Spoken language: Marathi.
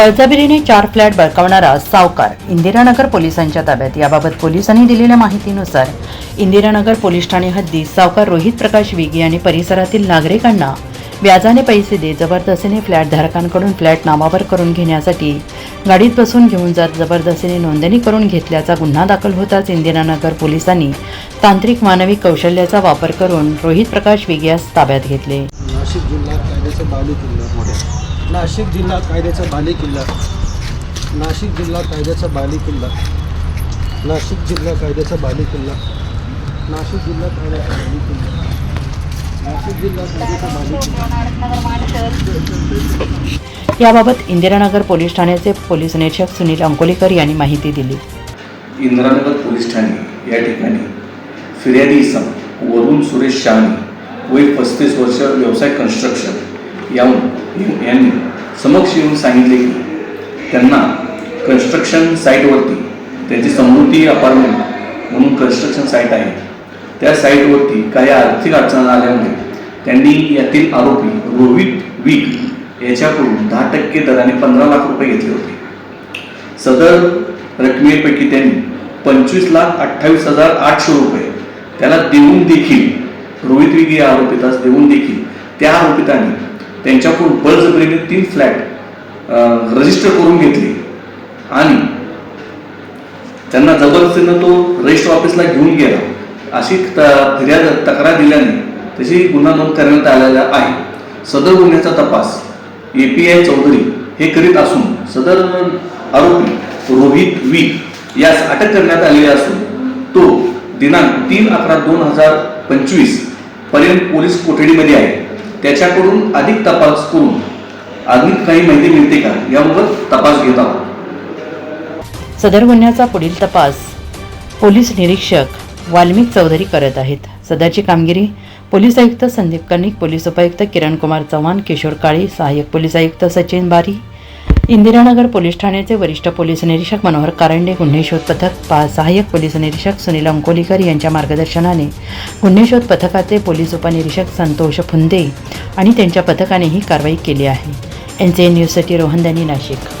बळजबिरीने चार फ्लॅट बळकावणारा सावकार इंदिरानगर पोलिसांच्या ताब्यात. याबाबत पोलिसांनी दिलेल्या माहितीनुसार इंदिरानगर पोलीस ठाणे हद्दीत सावकार रोहित प्रकाश विगे आणि परिसरातील नागरिकांना व्याजाने पैसे देत जबरदस्तीने फ्लॅट धारकांकडून फ्लॅट नावावर करून घेण्यासाठी गाडीत बसून घेऊन जात जबरदस्तीने नोंदणी करून घेतल्याचा गुन्हा दाखल होताच इंदिरानगर पोलिसांनी तांत्रिक मानवी कौशल्याचा वापर करून रोहित प्रकाश विगे यास ताब्यात घेतले. नाशिक जिल्हा नाशिक जिल्हा कायद्याचा बाली किल्ला. नाशिक जिल्हा कायद्याचा बाली किल्ला. नाशिक जिल्हा कायद्याचा बाली किल्ला. नाशिक जिल्हा कायद्याचा बाली किल्ला. नाशिक जिल्हा कायद्याचा बाली किल्ला. याबाबत इंदिरानगर पोलीस ठाण्याचे पोलीस निरीक्षक सुनील अंकोलीकर यांनी माहिती दिली. इंदिरानगर पोलीस ठाणे या ठिकाणी फिर्यादी इसम वरुण सुरेश शहाणे वय पस्तीस वर्ष व्यवसाय कन्स्ट्रक्शन याहून यांनी समक्ष येऊन सांगितले की त्यांना कन्स्ट्रक्शन साईटवरती त्यांची समृद्धी अपार्टमेंट म्हणून कन्स्ट्रक्शन साईट आहे. त्या साईटवरती काही आर्थिक अडचण आल्यामुळे त्यांनी यातील आरोपी रोहित वीक याच्याकडून दहा टक्के दराने पंधरा लाख रुपये घेतले होते. सदर रकमेपैकी त्यांनी पंचवीस लाख अठ्ठावीस हजार आठशे रुपये त्याला देऊन देखील रोहित विगे या आरोपितास देऊन देखील त्या आरोपितांनी त्यांच्याकडून बळजबरीने तीन फ्लॅट रजिस्टर करून घेतले. आणि त्यांना जबरदस्तीनं तो रजिस्टर ऑफिसला घेऊन गेला. अशी त फिर्याद तक्रार दिल्याने त्याची गुन्हा नोंद करण्यात आलेला आहे. सदर गुन्ह्याचा तपास ए पी आय चौधरी हे करीत असून सदर आरोपी रोहित वी यास अटक करण्यात आलेली असून तो दिनांक तीन अकरा दोन हजार पंचवीसपर्यंत पोलीस कोठडीमध्ये आहे. त्याच्याकडून अधिक तपास करून अधिक काही माहिती मिळते का? याबाबत तपास घेत आहोत. सदर गुन्ह्याचा पुढील तपास पोलीस निरीक्षक वाल्मिक चौधरी करत आहेत. सध्याची कामगिरी पोलीस आयुक्त संदीप कर्णिक पोलीस उपायुक्त किरण कुमार चव्हाण किशोर काळे सहाय्यक पोलीस आयुक्त सचिन बारी इंदिरानगर पोलीस ठाण्याचे वरिष्ठ पोलीस निरीक्षक मनोहर कारंडे गुन्हे शोध पथक पा सहाय्यक पोलीस निरीक्षक सुनील अंकोलीकर यांच्या मार्गदर्शनाने गुन्हे शोध पथकाचे पोलीस उपनिरीक्षक संतोष फुंदे आणि त्यांच्या पथकाने ही कारवाई केली आहे. एन सी एन न्यूजसाठी रोहनदानी नाशिक.